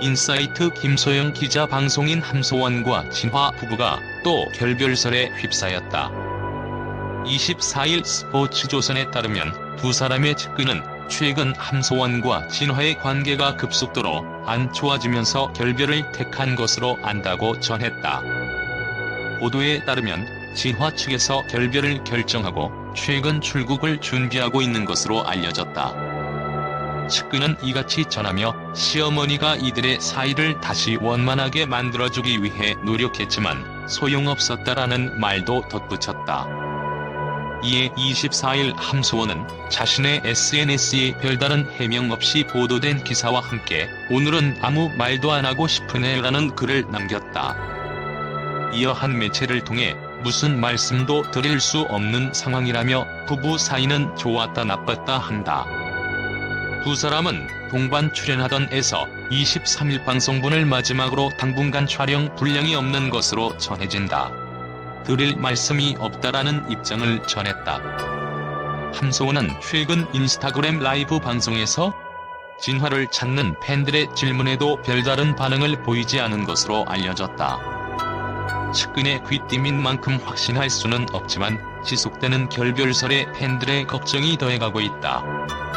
인사이트 김소영 기자 방송인 함소원과 진화 부부가 또 결별설에 휩싸였다. 24일 스포츠조선에 따르면 두 사람의 측근은 최근 함소원과 진화의 관계가 급속도로 안 좋아지면서 결별을 택한 것으로 안다고 전했다. 보도에 따르면 진화 측에서 결별을 결정하고 최근 출국을 준비하고 있는 것으로 알려졌다. 측근은 이같이 전하며 시어머니가 이들의 사이를 다시 원만하게 만들어주기 위해 노력했지만 소용없었다라는 말도 덧붙였다. 이에 24일 함소원은 자신의 SNS에 별다른 해명 없이 보도된 기사와 함께 오늘은 아무 말도 안 하고 싶으네 라는 글을 남겼다. 이어 한 매체를 통해 무슨 말씀도 드릴 수 없는 상황이라며 부부 사이는 좋았다 나빴다 한다. 두 사람은 동반 출연하던 에서 23일 방송분을 마지막으로 당분간 촬영 분량이 없는 것으로 전해진다. 드릴 말씀이 없다라는 입장을 전했다. 함소원은 최근 인스타그램 라이브 방송에서 진화를 찾는 팬들의 질문에도 별다른 반응을 보이지 않은 것으로 알려졌다. 측근의 귀띔인 만큼 확신할 수는 없지만 지속되는 결별설에 팬들의 걱정이 더해가고 있다.